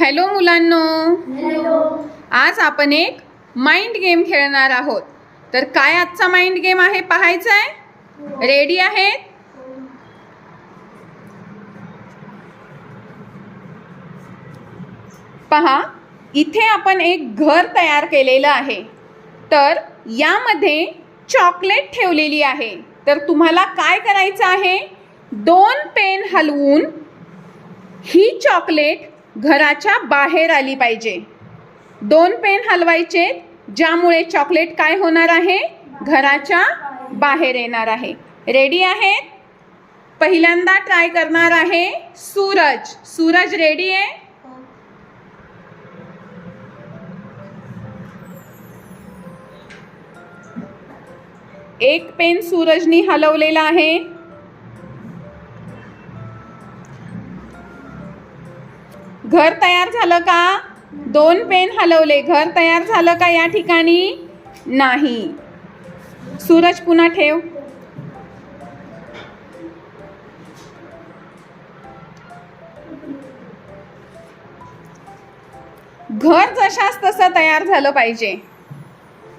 Hello मुलांनो. आज आपण एक माइंड गेम खेळणार आहोत. तर काय आजचा माइंड गेम आहे पाहायचा आहे रेडी आहेत? पहा इथे आपण एक घर तयार केलेलं आहे. तर यामध्ये चॉकलेट ठेवलेली आहे. तर तुम्हाला काय करायचं आहे? दोन पेन हलवून ही चॉकलेट घराच्या बाहेर आली पाहिजे. दोन पेन हलवायचे ज्यामुळे चॉकलेट काय होणार आहे? घराच्या बाहेर येणार आहे. रेडी आहेत? पहिल्यांदा ट्राय करणार आहे सूरज. सूरज रेडी आहे? एक पेन सूरजनी हलवलेला आहे. घर तयार झालं का? दोन पेन हलवले. घर तयार झालं का या ठिकाणी? नाही. सूरज पुन्हा ठेव. घर जशास तसं तयार झालं पाहिजे.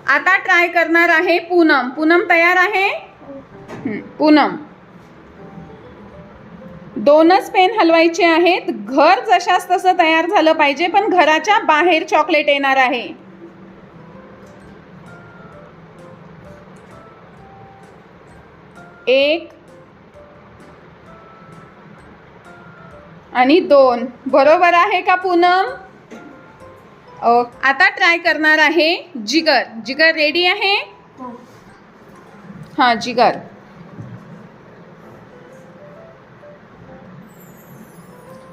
आता ट्राय करणार आहे पूनम. पूनम तयार आहे? पूनम. दोनच पेन हलवायचे आहेत. घर जशास तसं तयार झालं पाहिजे पण घराच्या बाहेर चॉकलेट येणार आहे. एक आणि दोन. बरोबर आहे का पूनम? आता ट्राय करणार आहे जिगर. जिगर रेडी आहे? हां जिगर.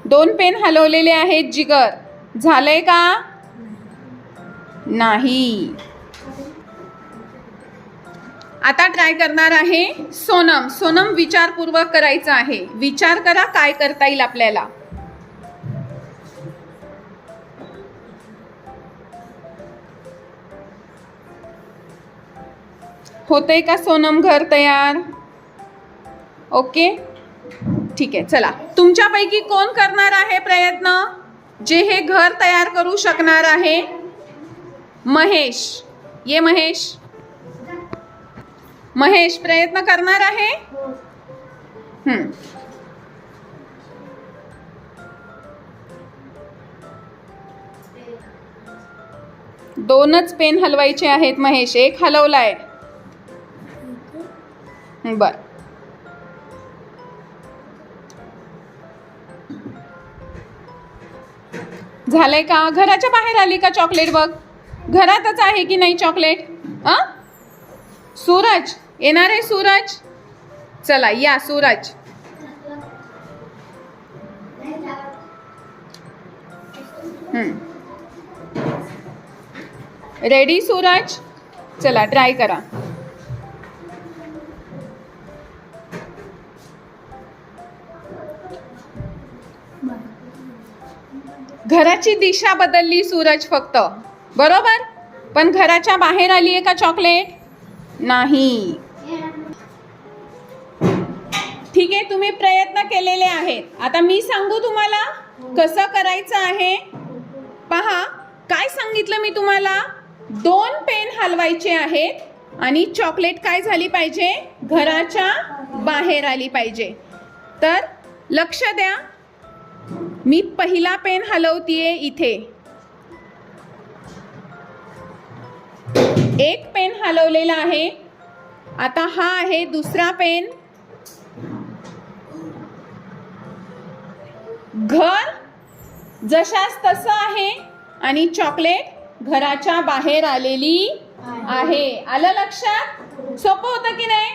दोन पेन हलवलेले आहेत जिगर. झालंय का? नाही. आता ट्राय करणार आहे सोनम. सोनम विचारपूर्वक करायचं आहे. विचार करा काय करता येईल आपल्याला. होतंय का सोनम घर तयार? ओके. ठीक आहे चला. तुमच्यापैकी कोण करणार आहे प्रयत्न? जे हे घर तयार करू शकणार आहे. महेश. ये महेश. महेश प्रयत्न करणार आहे? दोनच पेन हलवायचे आहेत महेश. एक हलवलाय. बर. झालंय का? घराच्या बाहेर आली का चॉकलेट बघ? घरातच आहे की नाही चॉकलेट अ सूरज येणार आहे सूरज? चला या सूरज. रेडी सूरज? चला ट्राय करा. घराची दिशा बदलली सूरज फक्त. बरोबर? पण घराच्या बाहेर आली आहे का चॉकलेट नाही. ठीक आहे तुम्ही प्रयत्न केलेले आहेत. आता मी सांगू तुम्हाला कसं करायचं आहे? पहा काय सांगितलं मी तुम्हाला? दोन पेन हलवायचे आहेत आणि चॉकलेट काय झाली पाहिजे? घराच्या बाहेर आली पाहिजे. तर लक्ष द्या. मी पहिला पेन हलवतीये इथे. एक पेन हलवलेला आहे. आता हा आहे दुसरा पेन. घर जशास तसं आहे आणि चॉकलेट घराच्या बाहेर आलेली आहे. आलं लक्षात? सोपं होतं की नाही?